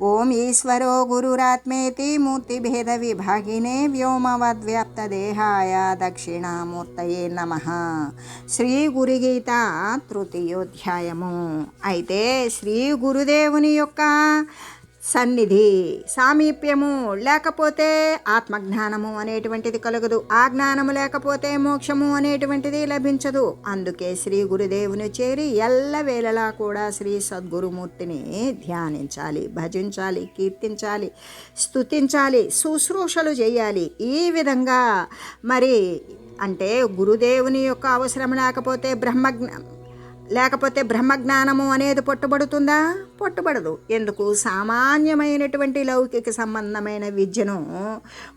ఓం ఈశ్వరో గురురాత్మేతి మూర్తిభేద విభాగినే వ్యోమవద్వ్యాప్తదేహాయ దక్షిణామూర్తయే నమ శ్రీ గురుగీత తృతీయోధ్యాయము అయితే శ్రీ గురుదేవుని యొక్క సన్నిధి. సామీప్యము లేకపోతే ఆత్మజ్ఞానము అనేటువంటిది కలగదు. ఆ జ్ఞానము లేకపోతే మోక్షము అనేటువంటిది లభించదు. అందుకే శ్రీ గురుదేవుని చేరి ఎల్లవేళలా కూడా శ్రీ సద్గురుమూర్తిని ధ్యానించాలి భజించాలి కీర్తించాలి స్తుతించాలి శుశ్రూషలు చేయాలి. ఈ విధంగా మరి అంటే గురుదేవుని యొక్క అవసరం లేకపోతే బ్రహ్మజ్ఞ లేకపోతే బ్రహ్మజ్ఞానము అనేది పట్టుబడుతుందా? పుట్టబడదు. ఎందుకు? సామాన్యమైనటువంటి లౌకిక సంబంధమైన విద్యను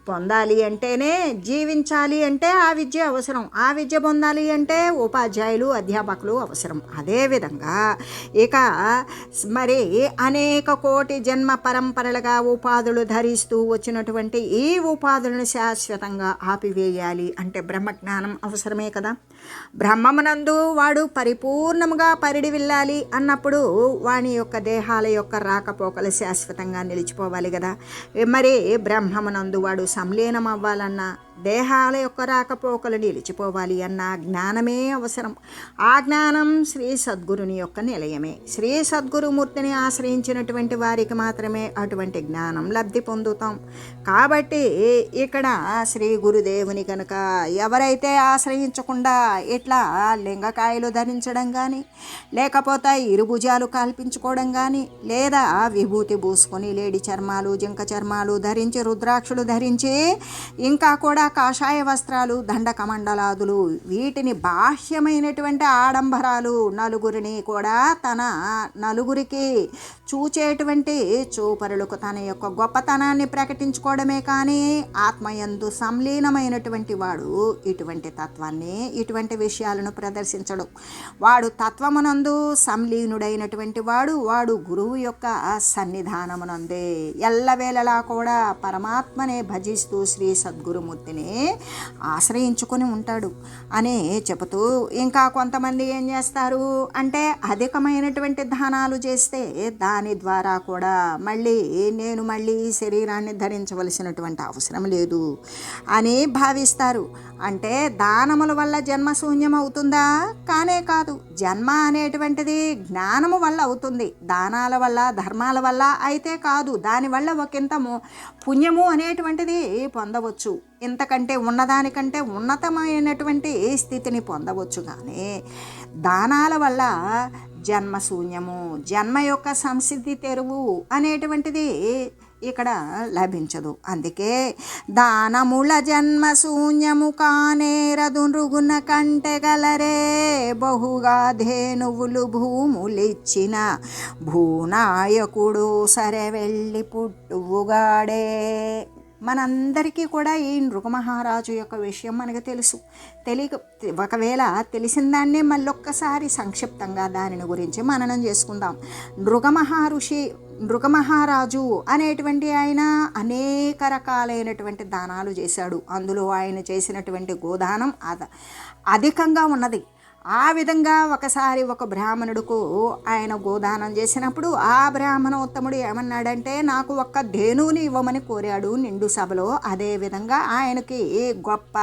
పొందాలి అంటేనే జీవించాలి అంటే ఆ విద్య అవసరం. ఆ విద్య పొందాలి అంటే ఉపాధ్యాయులు అధ్యాపకులు అవసరం. అదేవిధంగా ఇక మరి అనేక కోటి జన్మ పరంపరలుగా ఉపాధులు ధరిస్తూ వచ్చినటువంటి ఈ ఉపాధులను శాశ్వతంగా ఆపివేయాలి అంటే బ్రహ్మజ్ఞానం అవసరమే కదా. బ్రహ్మమునందు వాడు పరిపూర్ణముగా పరిడి వెళ్ళాలి అన్నప్పుడు వాని యొక్క దేహాల యొక్క రాకపోకలు శాశ్వతంగా నిలిచిపోవాలి కదా. మరి బ్రహ్మమునందు వాడు సంలీనం అవ్వాలన్నా దేహాల యొక్క రాకపోకలు నిలిచిపోవాలి అన్న జ్ఞానమే అవసరం. ఆ జ్ఞానం శ్రీ సద్గురుని యొక్క నిలయమే. శ్రీ సద్గురుమూర్తిని ఆశ్రయించినటువంటి వారికి మాత్రమే అటువంటి జ్ఞానం లబ్ధి పొందుతాం. కాబట్టి ఇక్కడ శ్రీ గురుదేవుని కనుక ఎవరైతే ఆశ్రయించకుండా ఇట్లా లింగకాయలు ధరించడం కానీ లేకపోతే ఇరుభుజాలు కల్పించుకోవడం కానీ లేదా విభూతి పూసుకొని లేడి చర్మాలు జింక చర్మాలు ధరించి రుద్రాక్షలు ధరించి ఇంకా కూడా కాషాయ వస్త్రాలు దండకమండలాదులు వీటిని బాహ్యమైనటువంటి ఆడంబరాలు నలుగురిని కూడా తన నలుగురికి చూచేటువంటి చూపరులకు తన యొక్క గొప్పతనాన్ని ప్రకటించుకోవడమే కానీ ఆత్మయందు సంలీనమైనటువంటి వాడు ఇటువంటి తత్వాన్ని ఇటువంటి విషయాలను ప్రదర్శించడు. వాడు తత్వమునందు సంలీనుడైనటువంటి వాడు వాడు గురువు యొక్క సన్నిధానమునందే. ఎల్లవేళలా కూడా పరమాత్మనే భజిస్తూ శ్రీ సద్గురుమూర్తిని ఆశ్రయించుకొని ఉంటాడు. అని చెబుతూ ఇంకా కొంతమంది ఏం చేస్తారు అంటే అధికమైనటువంటి దానాలు చేస్తే దాని ద్వారా కూడా మళ్ళీ నేను మళ్ళీ శరీరాన్ని ధరించవలసినటువంటి అవసరం లేదు అని భావిస్తారు. అంటే దానముల వల్ల జన్మ శూన్యం అవుతుందా కానే కాదు. జన్మ అనేటువంటిది జ్ఞానము వల్ల అవుతుంది. దానాల వల్ల ధర్మాల వల్ల అయితే కాదు. దానివల్ల ఒకంత పుణ్యము అనేటువంటిది పొందవచ్చు. ఇంతకంటే ఉన్నదానికంటే ఉన్నతమైనటువంటి స్థితిని పొందవచ్చు. కానీ దానాల వల్ల జన్మ శూన్యము జన్మ యొక్క సంసిద్ధి తెరువు అనేటువంటిది ఇక్కడ లభించదు. అందుకే దానముల జన్మ శూన్యము కానేరదు నృగున కంటే గలరే బహుగా ధేనువులు భూములిచ్చిన భూనాయకుడు సరే వెళ్ళి పుట్టువుగాడే. మనందరికీ కూడా ఈ నృగమహారాజు యొక్క విషయం మనకు తెలుసు. తెలియక ఒకవేళ తెలిసిన దాన్నే మళ్ళొక్కసారి సంక్షిప్తంగా దానిని గురించి మననం చేసుకుందాం. నృగమహారుషి నృగమహారాజు అనేటువంటి ఆయన అనేక రకాలైనటువంటి దానాలు చేశాడు. అందులో ఆయన చేసినటువంటి గోదానం అద అధికంగా ఉన్నది. ఆ విధంగా ఒకసారి ఒక బ్రాహ్మణుడుకు ఆయన గోదానం చేసినప్పుడు ఆ బ్రాహ్మణోత్తముడు ఏమన్నాడంటే నాకు ఒక్క ధేనువుని ఇవ్వమని కోరాడు నిండు సభలో. అదేవిధంగా ఆయనకి గొప్ప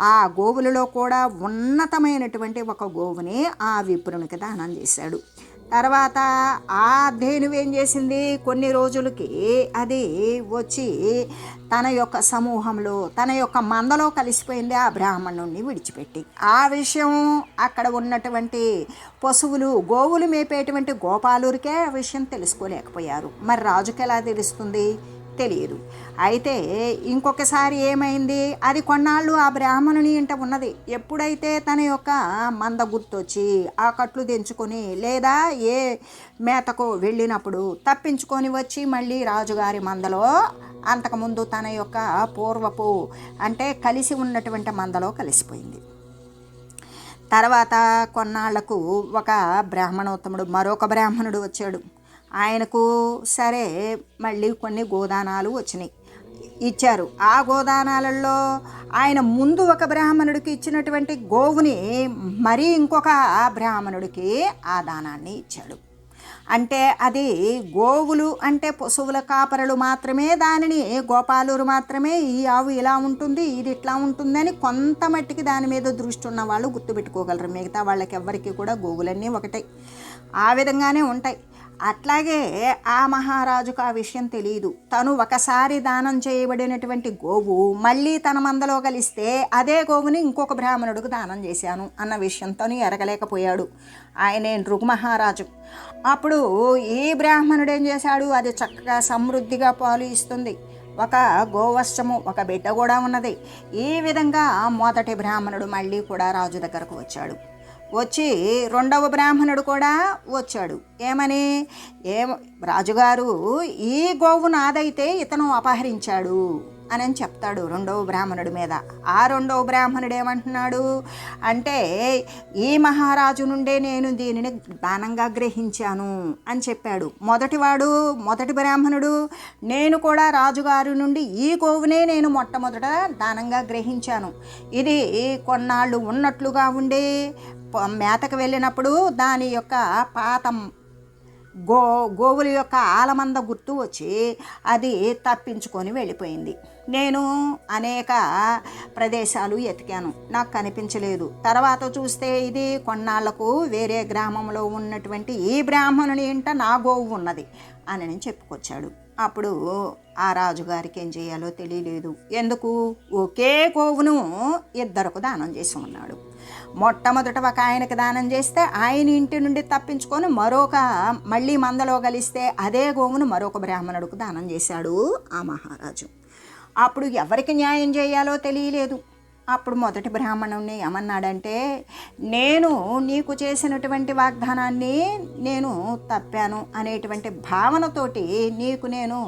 ఆ గోవులలో కూడా ఉన్నతమైనటువంటి ఒక గోవుని ఆ విప్రునికి దానం చేశాడు. తర్వాత ఆ ధేనువు ఏం చేసింది? కొన్ని రోజులకి అది వచ్చి తన యొక్క సమూహంలో తన యొక్క మందలో కలిసిపోయింది ఆ బ్రాహ్మణుణ్ణి విడిచిపెట్టి. ఆ విషయం అక్కడ ఉన్నటువంటి పశువులు గోవులు మేపేటువంటి గోపాలూరికే ఆ విషయం తెలుసుకోలేకపోయారు. మరి రాజుకి ఎలా తెలుస్తుంది? తెలియదు. అయితే ఇంకొకసారి ఏమైంది? అది కొన్నాళ్ళు ఆ బ్రాహ్మణుని ఇంట ఉన్నది. ఎప్పుడైతే తన యొక్క మంద గుర్తొచ్చి ఆ కట్లు తెంచుకొని లేదా ఏ మేతకు వెళ్ళినప్పుడు తప్పించుకొని వచ్చి మళ్ళీ రాజుగారి మందలో అంతకుముందు తన యొక్క పూర్వపు అంటే కలిసి ఉన్నటువంటి మందలో కలిసిపోయింది. తర్వాత కొన్నాళ్ళకు ఒక బ్రాహ్మణోత్తముడు మరొక బ్రాహ్మణుడు వచ్చాడు. ఆయనకు సరే మళ్ళీ కొన్ని గోదానాలు వచ్చినాయి. ఇచ్చారు. ఆ గోదానాలలో ఆయన ముందు ఒక బ్రాహ్మణుడికి ఇచ్చినటువంటి గోవుని మరీ ఇంకొక బ్రాహ్మణుడికి ఆ దానాన్ని ఇచ్చాడు. అంటే అది గోవులు అంటే పశువుల కాపరలు మాత్రమే దానిని గోపాలూరు మాత్రమే ఈ ఆవు ఇలా ఉంటుంది ఇది ఇట్లా ఉంటుందని కొంత మట్టికి దాని మీద దృష్టి ఉన్న వాళ్ళు గుర్తుపెట్టుకోగలరు. మిగతా వాళ్ళకి ఎవ్వరికి కూడా గోవులన్నీ ఒకటే. ఆ విధంగానే ఉంటాయి. అట్లాగే ఆ మహారాజుకు ఆ విషయం తెలియదు తను ఒకసారి దానం చేయబడినటువంటి గోవు మళ్ళీ తన మందలో కలిస్తే అదే గోవుని ఇంకొక బ్రాహ్మణుడికి దానం చేశాను అన్న విషయం తను ఎరగలేకపోయాడు. ఆయనే మహారాజు అప్పుడు ఈ బ్రాహ్మణుడు ఏం చేశాడు? అది చక్కగా సమృద్ధిగా పాలు ఇస్తుంది. ఒక గోవస్త్రము ఒక బిడ్డ కూడా ఉన్నది. ఈ విధంగా మొదటి బ్రాహ్మణుడు మళ్ళీ కూడా రాజు దగ్గరకు వచ్చాడు. వచ్చి రెండవ బ్రాహ్మణుడు కూడా వచ్చాడు. ఏమని? ఏ రాజుగారు ఈ గోవు నాదైతే ఇతను అపహరించాడు అని అని చెప్తాడు రెండవ బ్రాహ్మణుడి మీద. ఆ రెండవ బ్రాహ్మణుడు ఏమంటున్నాడు? అంటే ఈ మహారాజు నుండే నేను దీనిని దానంగా గ్రహించాను అని చెప్పాడు. మొదటివాడు మొదటి బ్రాహ్మణుడు నేను కూడా రాజుగారి నుండి ఈ గోవునే నేను మొట్టమొదట దానంగా గ్రహించాను. ఇది కొన్నాళ్ళు ఉన్నట్లుగా ఉండి మేతకు వెళ్ళినప్పుడు దాని యొక్క పాతం గో గోవుల యొక్క ఆలమంద గుర్తు వచ్చి అది తప్పించుకొని వెళ్ళిపోయింది. నేను అనేక ప్రదేశాలు ఎతికాను. నాకు కనిపించలేదు. తర్వాత చూస్తే ఇది కొన్నాళ్ళకు వేరే గ్రామంలో ఉన్నటువంటి ఈ బ్రాహ్మణుని ఇంట నా గోవు ఉన్నది అని నేను చెప్పుకొచ్చాడు. అప్పుడు ఆ రాజుగారికి ఏం చేయాలో తెలియలేదు. ఎందుకు? ఒకే గోవును ఇద్దరకు దానం చేసి ఉన్నాడు. మొట్టమొదట ఒక ఆయనకి దానం చేస్తే ఆయన ఇంటి నుండి తప్పించుకొని మరొక మళ్ళీ మందలో కలిస్తే అదే గోవును మరొక బ్రాహ్మణుడికి దానం చేశాడు ఆ మహారాజు. అప్పుడు ఎవరికి న్యాయం చేయాలో తెలియలేదు. అప్పుడు మొదటి బ్రాహ్మణుణ్ణి ఏమన్నాడంటే నేను నీకు చేసినటువంటి వాగ్దానాన్ని నేను తప్పాను అనేటువంటి భావనతోటి నీకు నేను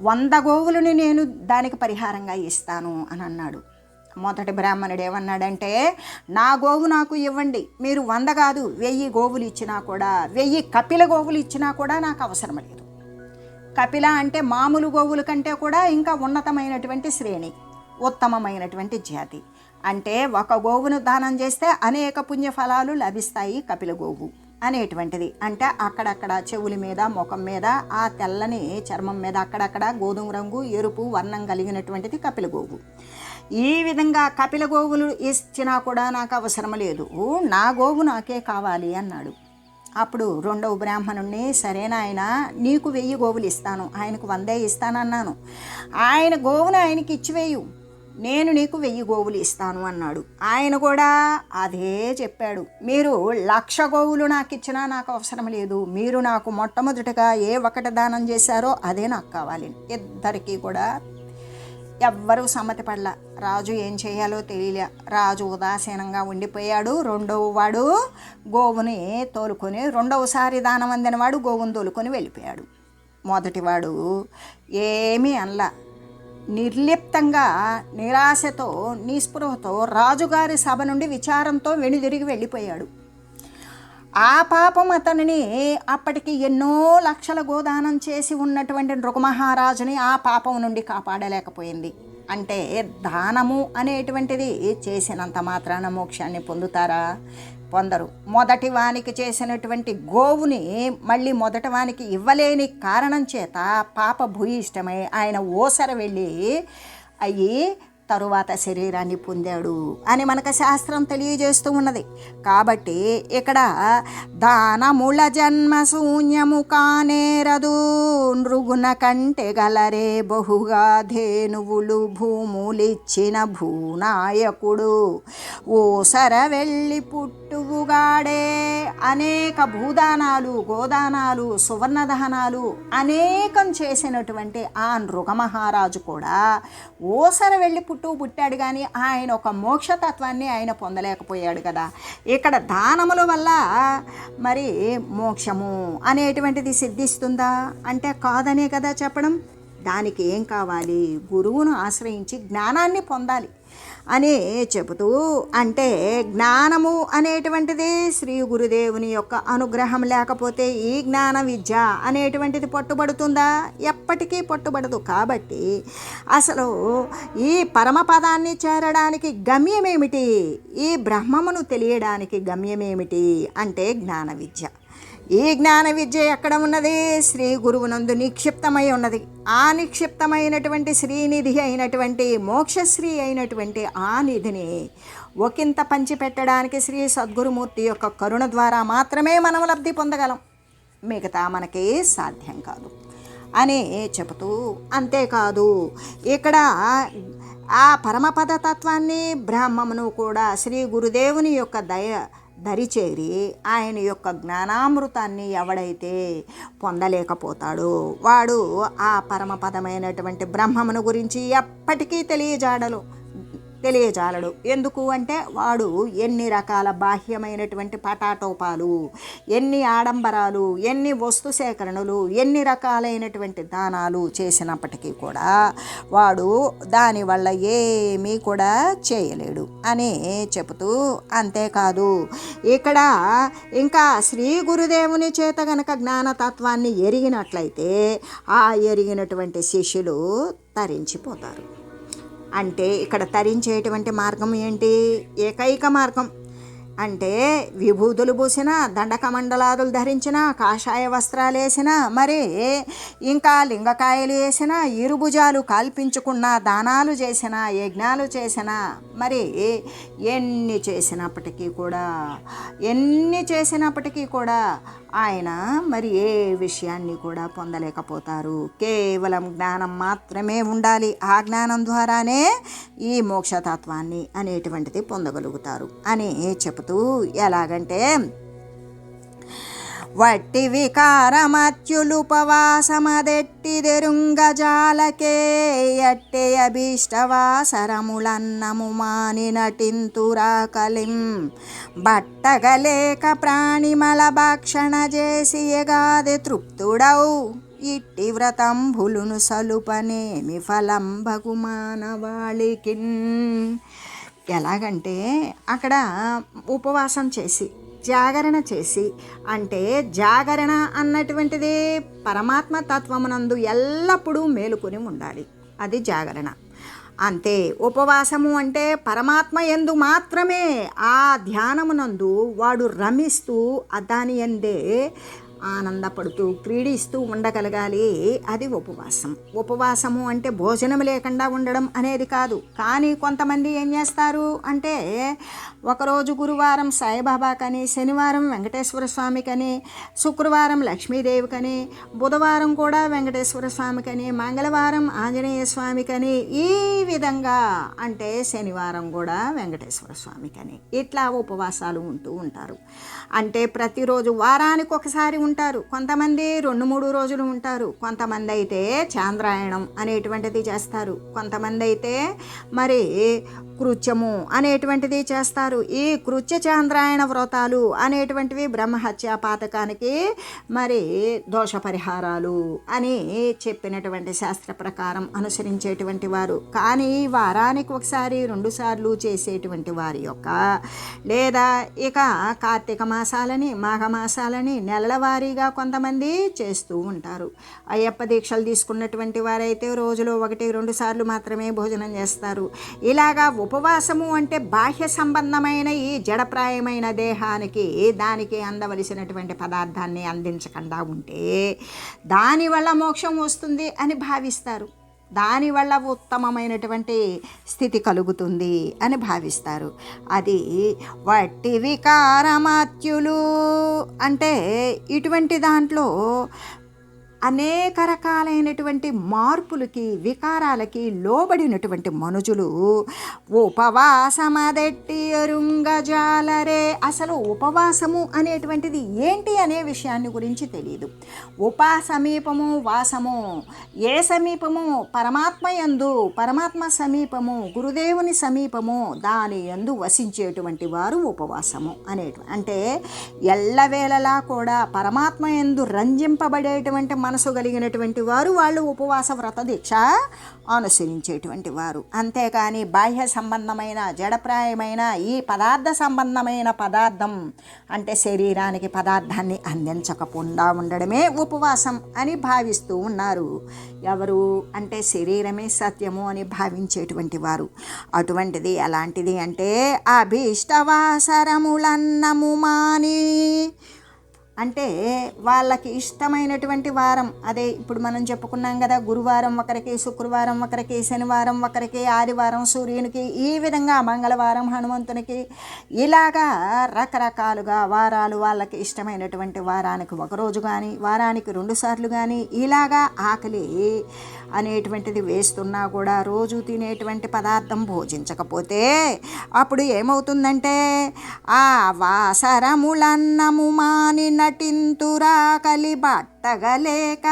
వంద గోవులని నేను దానికి పరిహారంగా ఇస్తాను అని అన్నాడు. మొదటి బ్రాహ్మణుడు ఏమన్నాడంటే నా గోవు నాకు ఇవ్వండి. మీరు వంద కాదు వెయ్యి గోవులు ఇచ్చినా కూడా వెయ్యి కపిల గోవులు ఇచ్చినా కూడా నాకు అవసరం లేదు. కపిల అంటే మామూలు గోవుల కంటే కూడా ఇంకా ఉన్నతమైనటువంటి శ్రేణి ఉత్తమమైనటువంటి జాతి. అంటే ఒక గోవును దానం చేస్తే అనేక పుణ్యఫలాలు లభిస్తాయి కపిల గోవు అనేటువంటిది. అంటే అక్కడక్కడ చెవుల మీద ముఖం మీద ఆ తెల్లని చర్మం మీద అక్కడక్కడ గోధుమ రంగు ఎరుపు వర్ణం కలిగినటువంటిది కపిల గోవు. ఈ విధంగా కపిల గోవులు ఇచ్చినా కూడా నాకు అవసరం లేదు. నా గోవు నాకే కావాలి అన్నాడు. అప్పుడు రెండవ బ్రాహ్మణుణ్ణి సరేనా ఆయన నీకు వెయ్యి గోవులు ఇస్తాను. ఆయనకు వందే ఇస్తానన్నాను. ఆయన గోవును ఆయనకి ఇచ్చివేయు నేను నీకు వెయ్యి గోవులు ఇస్తాను అన్నాడు. ఆయన కూడా అదే చెప్పాడు. మీరు లక్ష గోవులు నాకు ఇచ్చినా నాకు అవసరం లేదు. మీరు నాకు మొట్టమొదటిగా ఏ ఒకటి దానం చేశారో అదే నాకు కావాలి. ఇద్దరికీ కూడా ఎవ్వరూ సమ్మతి పడల. రాజు ఏం చేయాలో తెలియలే. రాజు ఉదాసీనంగా ఉండిపోయాడు. రెండవ వాడు గోవుని తోలుకొని రెండవసారి దానం అందిన వాడు గోవును తోలుకొని వెళ్ళిపోయాడు. మొదటివాడు ఏమీ అనలా. నిర్లిప్తంగా నిరాశతో నిస్పృహతో రాజుగారి సభ నుండి విచారంతో వెనుదిరిగి వెళ్ళిపోయాడు. ఆ పాపం అతనిని అప్పటికి ఎన్నో లక్షల గోదానం చేసి ఉన్నటువంటి నృగమహారాజుని ఆ పాపం నుండి కాపాడలేకపోయింది. అంటే దానము అనేటువంటిది చేసినంత మాత్రాన మోక్షాన్ని పొందుతారా? పొందరు. మొదటి వానికి చేసినటువంటి గోవుని మళ్ళీ మొదటి వానికి ఇవ్వలేని కారణం చేత పాప భూయిష్టమై ఆయన ఓసర వెళ్ళి అయ్యి తరువాత శరీరాన్ని పొందాడు అని మనకు శాస్త్రం తెలియజేస్తూ ఉన్నది. కాబట్టి ఇక్కడ దానముల జన్మ శూన్యము కానేరదు. నృగున కంటే గలరే బహుగా ధేనువులు భూములిచ్చిన భూనాయకుడు. ఓసర వెళ్ళి పుట్టువుగాడే. అనేక భూదానాలు గోదానాలు సువర్ణదహనాలు అనేకం చేసినటువంటి ఆ నృగమహారాజు కూడా ఓసర వెళ్ళి పుట్టు పుట్టాడు కానీ ఆయన ఒక మోక్షతత్వాన్ని ఆయన పొందలేకపోయాడు కదా. ఇక్కడ దానముల వల్ల మరి మోక్షము అనేటువంటిది సిద్ధిస్తుందా? అంటే కాదనే కదా చెప్పడం. దానికి ఏం కావాలి? గురువును ఆశ్రయించి జ్ఞానాన్ని పొందాలి అని చెబుతూ అంటే జ్ఞానము అనేటువంటిది శ్రీ గురుదేవుని యొక్క అనుగ్రహం లేకపోతే ఈ జ్ఞాన విద్య అనేటువంటిది పట్టుబడుతుందా? ఎప్పటికీ పట్టుబడదు. కాబట్టి అసలు ఈ పరమపదాన్ని చేరడానికి గమ్యమేమిటి? ఈ బ్రహ్మమును తెలియడానికి గమ్యమేమిటి? అంటే జ్ఞాన విద్య. ఈ జ్ఞాన విద్య ఎక్కడ ఉన్నది? శ్రీ గురువునందు నిక్షిప్తమై ఉన్నది. ఆ నిక్షిప్తమైనటువంటి శ్రీనిధి అయినటువంటి మోక్షశ్రీ అయినటువంటి ఆ నిధిని ఒకంత పంచిపెట్టడానికి శ్రీ సద్గురుమూర్తి యొక్క కరుణ ద్వారా మాత్రమే మనం లబ్ధి పొందగలం. మిగతా మనకి సాధ్యం కాదు. అని చెబుతూ అంతేకాదు ఇక్కడ ఆ పరమపద తత్వాన్ని బ్రహ్మమును కూడా శ్రీ గురుదేవుని యొక్క దయ దరిచేరి ఆయన యొక్క జ్ఞానామృతాన్ని ఎవడైతే పొందలేకపోతాడో వాడు ఆ పరమపదమైనటువంటి బ్రహ్మమును గురించి ఎప్పటికీ తెలియజాడలు. తెలియజాలడు. ఎందుకు అంటే వాడు ఎన్ని రకాల బాహ్యమైనటువంటి పటాటోపాలు ఎన్ని ఆడంబరాలు ఎన్ని వస్తు సేకరణలు ఎన్ని రకాలైనటువంటి దానాలు చేసినప్పటికీ కూడా వాడు దానివల్ల ఏమీ కూడా చేయలేడు అని చెబుతూ అంతేకాదు. ఇక్కడ ఇంకా శ్రీ గురుదేవుని చేత గనక జ్ఞానతత్వాన్ని ఎరిగినట్లయితే ఆ ఎరిగినటువంటి శిష్యులు తరించిపోతారు. అంటే ఇక్కడ తరించేటువంటి మార్గం ఏంటి? ఏకైక మార్గం. అంటే విభూతులు పూసిన దండకమండలాదులు ధరించిన కాషాయ వస్త్రాలు వేసిన మరి ఇంకా లింగకాయలు వేసిన ఇరుభుజాలు కాల్పించుకున్న దానాలు చేసిన యజ్ఞాలు చేసిన మరి ఎన్ని చేసినప్పటికీ కూడా ఎన్ని చేసినప్పటికీ కూడా ఆయన మరి ఏ విషయాన్ని కూడా పొందలేకపోతారు. కేవలం జ్ఞానం మాత్రమే ఉండాలి. ఆ జ్ఞానం ద్వారానే ఈ మోక్షతత్వాన్ని అనేటువంటిది పొందగలుగుతారు. అని చెబుతూ ఎలాగంటే వట్టి వికారమత్యులుపవాసమదెట్టిదెరుంగజాలకే ఎట్టే అభీష్టవాసరములన్నము మాని నటింతురా కలిం బట్టగలేక ప్రాణిమల భక్షణ చేసి ఎగాది తృప్తుడౌ. ఇట్టి వ్రతంభులును సలుపనేమి ఫలం భగుమానవాళికిన్ ఎలాగంటే అక్కడ ఉపవాసం చేసి జాగరణ చేసి అంటే జాగరణ అన్నటువంటిది పరమాత్మ తత్వమునందు ఎల్లప్పుడూ మేలుకొని ఉండాలి. అది జాగరణ. అంతే ఉపవాసము అంటే పరమాత్మ ఎందు మాత్రమే ఆ ధ్యానమునందు వాడు రమిస్తూ దాని ఎందే ఆనందపడుతూ క్రీడిస్తూ ఉండగలగాలి. అది ఉపవాసం. ఉపవాసము అంటే భోజనం లేకుండా ఉండడం అనేది కాదు. కానీ కొంతమంది ఏం చేస్తారు అంటే ఒకరోజు గురువారం సాయిబాబాకని శనివారం వెంకటేశ్వర స్వామికని శుక్రవారం లక్ష్మీదేవికని బుధవారం కూడా వెంకటేశ్వర స్వామికని మంగళవారం ఆంజనేయ స్వామికని ఈ విధంగా అంటే శనివారం కూడా వెంకటేశ్వర స్వామికని ఇట్లా ఉపవాసాలు ఉంటూ ఉంటారు. అంటే ప్రతిరోజు వారానికి ఒకసారి ఉంటారు. కొంతమంది రెండు మూడు రోజులు ఉంటారు. కొంతమంది అయితే చాంద్రాయణం అనేటువంటిది చేస్తారు. కొంతమంది అయితే మరి కృత్యము అనేటువంటిది చేస్తారు. ఈ కృత్య చాంద్రాయణ వ్రతాలు అనేటువంటివి బ్రహ్మహత్య పాతకానికి మరి దోష పరిహారాలు అని చెప్పినటువంటి శాస్త్ర ప్రకారం అనుసరించేటువంటి వారు. కానీ వారానికి ఒకసారి రెండుసార్లు చేసేటువంటి వారి యొక్క లేదా ఇక కార్తీక మాసాలని మాఘమాసాలని నెలల వారీగా కొంతమంది చేస్తూ ఉంటారు. అయ్యప్ప దీక్షలు తీసుకున్నటువంటి వారైతే రోజులో ఒకటి రెండు సార్లు మాత్రమే భోజనం చేస్తారు. ఇలాగా ఉపవాసము అంటే బాహ్య సంబంధమైన ఈ జడప్రాయమైన దేహానికి దానికి అందవలసినటువంటి పదార్థాన్ని అందించకుండా ఉంటే దానివల్ల మోక్షం వస్తుంది అని భావిస్తారు. దానివల్ల ఉత్తమమైనటువంటి స్థితి కలుగుతుంది అని భావిస్తారు. అది వట్టి వికారమాత్యులు అంటే ఇటువంటి దాంట్లో అనేక రకాలైనటువంటి మార్పులకి వికారాలకి లోబడినటువంటి మనుజులు. ఉపవాసమదెట్టి అరుంగజాలరే అసలు ఉపవాసము అనేటువంటిది ఏంటి అనే విషయాన్ని గురించి తెలియదు ఉపా సమీపము వాసము ఏ సమీపము పరమాత్మ యందు పరమాత్మ సమీపము గురుదేవుని సమీపము దాని యందు వసించేటువంటి వారు ఉపవాసము అనేటువంటి అంటే ఎల్లవేళలా కూడా పరమాత్మ యందు రంజింపబడేటువంటి మనసు కలిగినటువంటి వారు వాళ్ళు ఉపవాస వ్రత దీక్ష అనుసరించేటువంటి వారు. అంతేకాని బాహ్య సంబంధమైన జడప్రాయమైన ఈ పదార్థ సంబంధమైన పదార్థం అంటే శరీరానికి పదార్థాన్ని అందించకుండా ఉండడమే ఉపవాసం అని భావిస్తూ ఉన్నారు. ఎవరు? అంటే శరీరమే సత్యము అని భావించేటువంటి వారు. అటువంటిది ఎలాంటిది అంటే అభీష్టవాసరములన్నము మాని అంటే వాళ్ళకి ఇష్టమైనటువంటి వారం. అదే ఇప్పుడు మనం చెప్పుకున్నాం కదా గురువారం ఒకరికి శుక్రవారం ఒకరికి శనివారం ఒకరికి ఆదివారం సూర్యునికి ఈ విధంగా మంగళవారం హనుమంతునికి ఇలాగా రకరకాలుగా వారాలు వాళ్ళకి ఇష్టమైనటువంటి వారానికి ఒకరోజు కానీ వారానికి రెండు సార్లు కానీ ఇలాగా ఆకలి అనేటువంటిది వేస్తున్నా కూడా రోజు తినేటువంటి పదార్థం భోజించకపోతే అప్పుడు ఏమవుతుందంటే ఆ వాసరములన్నము మాని నటింతురా కలి బట్టగలేక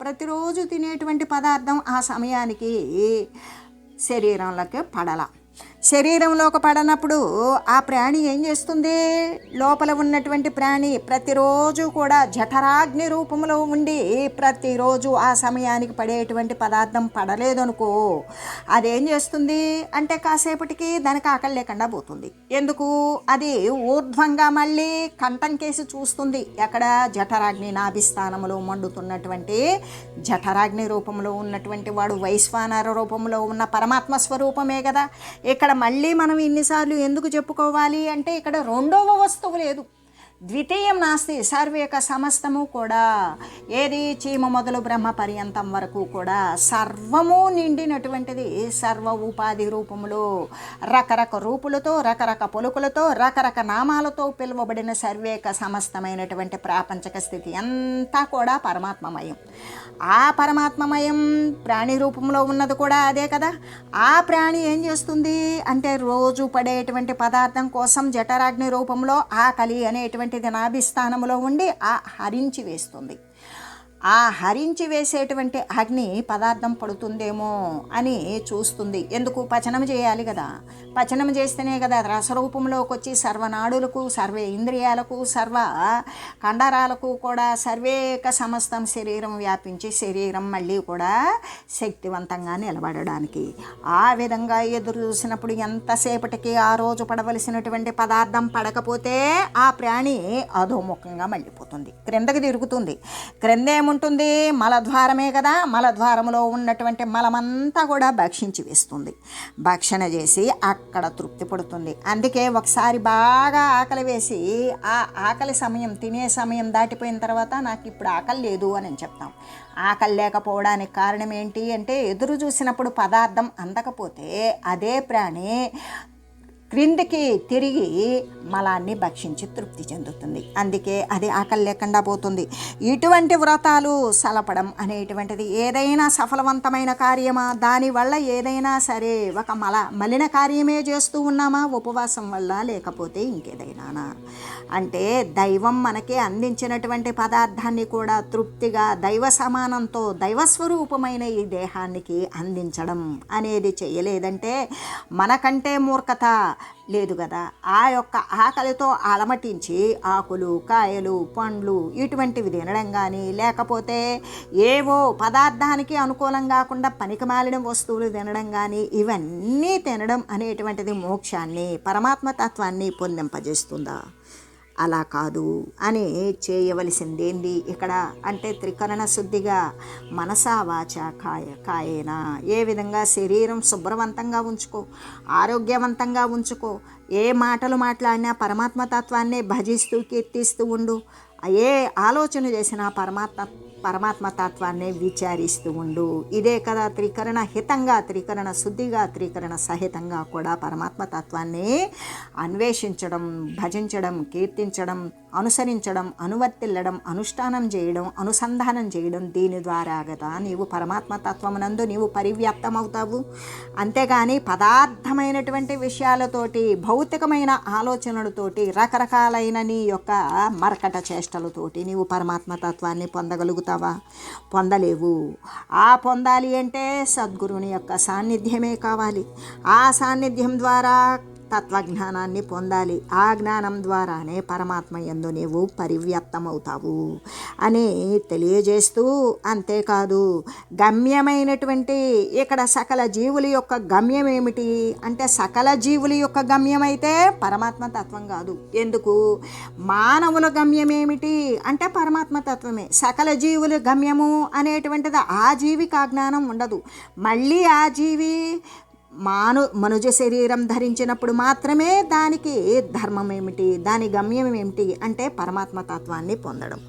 ప్రతిరోజు తినేటువంటి పదార్థం ఆ సమయానికి శరీరంలోకి పడల. శరీరంలోకి పడనప్పుడు ఆ ప్రాణి ఏం చేస్తుంది? లోపల ఉన్నటువంటి ప్రాణి ప్రతిరోజు కూడా జఠరాగ్ని రూపంలో ఉండి ప్రతిరోజు ఆ సమయానికి పడేటువంటి పదార్థం పడలేదనుకో అదేం చేస్తుంది? అంటే కాసేపటికి దానికి ఆకలి లేకుండా పోతుంది. ఎందుకు? అది ఊర్ధ్వంగా మళ్ళీ కంఠం కేసి చూస్తుంది. ఎక్కడ? జఠరాగ్ని నాభిస్థానంలో మండుతున్నటువంటి జఠరాగ్ని రూపంలో ఉన్నటువంటి వాడు వైశ్వానర రూపంలో ఉన్న పరమాత్మ స్వరూపమే కదా. ఇక్కడ మళ్ళీ మనం ఇన్నిసార్లు ఎందుకు చెప్పుకోవాలి అంటే ఇక్కడ రెండవ వస్తువు లేదు. ద్వితీయం నాస్తి సర్వేక సమస్తము కూడా. ఏది? చీమ మొదలు బ్రహ్మ పర్యంతం వరకు కూడా. సర్వము నిండినటువంటిది సర్వ ఉపాధి రూపములో. రకరక రూపులతో రకరక పొలుకులతో రకరక నామాలతో పిలువబడిన సర్వేక సమస్తమైనటువంటి ప్రాపంచక స్థితి అంతా కూడా పరమాత్మమయం. ఆ పరమాత్మమయం ప్రాణి రూపంలో ఉన్నది కూడా అదే కదా. ఆ ప్రాణి ఏం చేస్తుంది అంటే రోజు పడేటువంటి పదార్థం కోసం జఠరాగ్ని రూపంలో ఆ కలి అనేటువంటిది నాభిస్థానంలో ఉండి ఆ హరించి వేస్తుంది. ఆ హరించి వేసేటువంటి అగ్ని పదార్థం పడుతుందేమో అని చూస్తుంది. ఎందుకు? పచనం చేయాలి కదా. పచనం చేస్తేనే కదా రసరూపంలోకి వచ్చి సర్వనాడులకు సర్వ ఇంద్రియాలకు సర్వ కండరాలకు కూడా సర్వేక సమస్తం శరీరం వ్యాపించి శరీరం మళ్ళీ కూడా శక్తివంతంగా నిలబడడానికి. ఆ విధంగా ఎదురు చూసినప్పుడు ఎంతసేపటికి ఆ రోజు పడవలసినటువంటి పదార్థం పడకపోతే ఆ ప్రాణి అధోముఖంగా మళ్ళీపోతుంది. క్రిందకి తిరుగుతుంది. క్రిందేమో ఉంటుంది. మలద్వారమే కదా. మలద్వారంలో ఉన్నటువంటి మలమంతా కూడా భక్షించి వేస్తుంది. భక్షణ చేసి అక్కడ తృప్తి పడుతుంది. అందుకే ఒకసారి బాగా ఆకలి వేసి ఆ ఆకలి సమయం తినే సమయం దాటిపోయిన తర్వాత నాకు ఇప్పుడు ఆకలి లేదు అని చెప్తాం. ఆకలి లేకపోవడానికి కారణం ఏంటి అంటే ఎదురు చూసినప్పుడు పదార్థం అందకపోతే అదే ప్రాణి క్రిందికి తిరిగి మలాన్ని భక్షించి తృప్తి చెందుతుంది. అందుకే అది ఆకలి లేకుండా పోతుంది. ఇటువంటి వ్రతాలు సలపడం అనేటువంటిది ఏదైనా సఫలవంతమైన కార్యమా? దానివల్ల ఏదైనా సరే ఒక మల మలిన కార్యమే చేస్తూ ఉన్నామా? ఉపవాసం వల్ల లేకపోతే ఇంకేదైనానా? అంటే దైవం మనకి అందించినటువంటి పదార్థాన్ని కూడా తృప్తిగా దైవ సమానంతో దైవస్వరూపమైన ఈ దేహానికి అందించడం అనేది చేయలేదంటే మనకంటే మూర్ఖత లేదు కదా. ఆ యొక్క ఆకలితో అలమటించి ఆకులు కాయలు పండ్లు ఇటువంటివి తినడం కానీ లేకపోతే ఏవో పదార్థానికి అనుకూలం కాకుండా పనికిమాలిన వస్తువులు తినడం కానీ ఇవన్నీ తినడం అనేటువంటిది మోక్షాన్ని పరమాత్మ తత్వాన్ని పొందింపజేస్తుందా? అలా కాదు అని చేయవలసిందేంది ఇక్కడ? అంటే త్రికరణ శుద్ధిగా మనసా వాచ కాయ కాయేనా. ఏ విధంగా? శరీరం శుభ్రవంతంగా ఉంచుకో ఆరోగ్యవంతంగా ఉంచుకో. ఏ మాటలు మాట్లాడినా పరమాత్మ తత్వాన్నే భజిస్తూ కీర్తిస్తూ ఉండు. ఏ ఆలోచన చేసినా పరమాత్మ పరమాత్మ తత్వాన్ని విచారిస్తూ ఉండు. ఇదే కదా త్రికరణ హితంగా త్రికరణ శుద్ధిగా త్రికరణ సహితంగా కూడా పరమాత్మ తత్వాన్ని అన్వేషించడం భజించడం కీర్తించడం అనుసరించడం అనువర్తిల్లడం అనుష్ఠానం చేయడం అనుసంధానం చేయడం దీని ద్వారా కదా నీవు పరమాత్మ తత్వమునందు నీవు పరివ్యాప్తమవుతావు. అంతేగాని పదార్థమైనటువంటి విషయాలతోటి భౌతికమైన ఆలోచనలతోటి రకరకాలైన నీ యొక్క మరకట చేష్టలతోటి నీవు పరమాత్మ తత్వాన్ని పొందగలుగుతావా? పొందలేవు. ఆ పొందాలి అంటే సద్గురుని యొక్క సాన్నిధ్యమే కావాలి. ఆ సాన్నిధ్యం ద్వారా తత్వజ్ఞానాన్ని పొందాలి. ఆ జ్ఞానం ద్వారానే పరమాత్మ ఎందు నీవు పరివ్యాప్తమవుతావు అని తెలియజేస్తూ అంతేకాదు గమ్యమైనటువంటి ఇక్కడ సకల జీవుల యొక్క గమ్యం ఏమిటి? అంటే సకల జీవుల యొక్క గమ్యం అయితే పరమాత్మ తత్వం కాదు. ఎందుకు? మానవుల గమ్యం ఏమిటి? అంటే పరమాత్మ తత్వమే. సకల జీవుల గమ్యము అనేటువంటిది ఆ జీవికి ఆ జ్ఞానం ఉండదు. మళ్ళీ ఆ జీవి మాను మనుజ శరీరం ధరించినప్పుడు మాత్రమే దానికి ధర్మం ఏమిటి దాని గమ్యం ఏమిటి అంటే పరమాత్మ తత్వాన్ని పొందడం.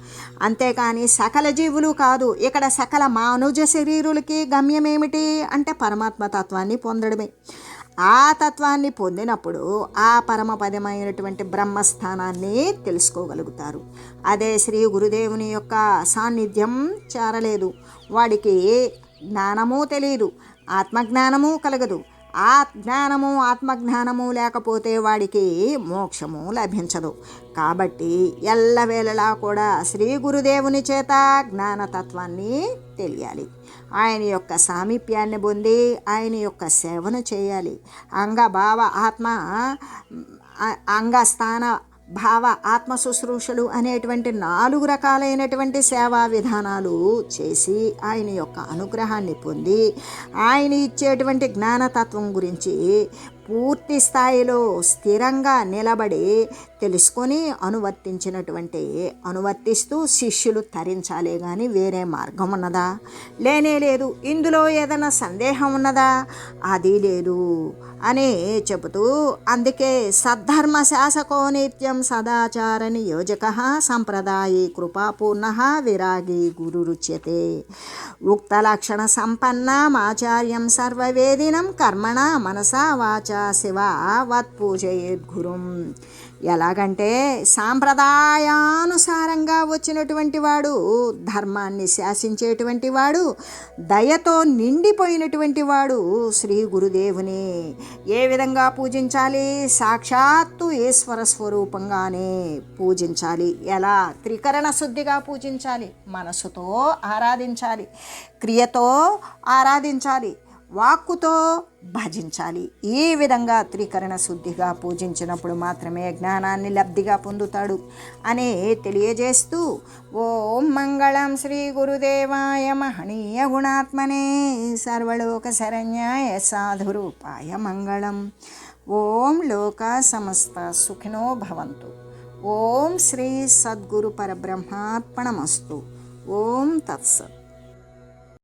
అంతేకాని సకల జీవులు కాదు ఇక్కడ సకల మానుజ శరీరులకి గమ్యం ఏమిటి అంటే పరమాత్మ తత్వాన్ని పొందడమే. ఆ తత్వాన్ని పొందినప్పుడు ఆ పరమపదమైనటువంటి బ్రహ్మస్థానాన్ని తెలుసుకోగలుగుతారు. అదే శ్రీ గురుదేవుని యొక్క సాన్నిధ్యం చేరలేదు. వాడికి జ్ఞానము తెలియదు ఆత్మజ్ఞానము కలగదు. ఆ జ్ఞానము ఆత్మజ్ఞానము లేకపోతే వాడికి మోక్షము లభించదు. కాబట్టి ఎల్లవేళలా కూడా శ్రీ గురుదేవుని చేత జ్ఞానతత్వాన్ని తెలియాలి. ఆయన యొక్క సామీప్యాన్ని పొంది ఆయన యొక్క సేవను చేయాలి. అంగభావ ఆత్మ అంగస్థాన భావ ఆత్మ శుశ్రూషలు అనేటువంటి నాలుగు రకాలైనటువంటి సేవా విధానాలు చేసి ఆయన యొక్క అనుగ్రహాన్ని పొంది ఆయన ఇచ్చేటువంటి జ్ఞానతత్వం గురించి పూర్తి స్థాయిలో స్థిరంగా నిలబడి తెలుసుకొని అనువర్తించినటువంటి అనువర్తిస్తూ శిష్యులు తరించాలే కానీ వేరే మార్గం ఉన్నదా? లేనే లేదు. ఇందులో ఏదైనా సందేహం ఉన్నదా? అది లేదు అని చెబుతూ అందుకే సద్ధర్మ శాసకో నిత్యం సదాచార నియోజక సంప్రదాయే కృపాపూర్ణ విరాగి గురురుచ్యతే ఉక్తలక్షణ సంపన్నామాచార్యం సర్వవేదినం కర్మణ మనసా వాచ శివ వత్పూజయేద్గురుం. ఎలాగంటే సాంప్రదాయానుసారంగా వచ్చినటువంటి వాడు ధర్మాన్ని శాసించేటువంటి వాడు దయతో నిండిపోయినటువంటి వాడు శ్రీ గురుదేవుని. ఏ విధంగా పూజించాలి? సాక్షాత్తు ఈశ్వర స్వరూపంగానే పూజించాలి. ఎలా? త్రికరణ శుద్ధిగా పూజించాలి. మనసుతో ఆరాధించాలి. క్రియతో ఆరాధించాలి. వాక్కుతో భజించాలి. ఈ విధంగా త్రికరణ శుద్ధిగా పూజించినప్పుడు మాత్రమే జ్ఞానాన్ని లబ్ధిగా పొందుతాడు అని తెలియజేస్తూ ఓం మంగళం శ్రీ గురుదేవాయ మహనీయ గుణాత్మనే సర్వలోక శరణ్యాయ సాధురూపాయ మంగళం. ఓం లోక సమస్త సుఖినో భవంతు. ఓం శ్రీ సద్గురు పరబ్రహ్మార్పణమస్తు ఓం తత్సత్.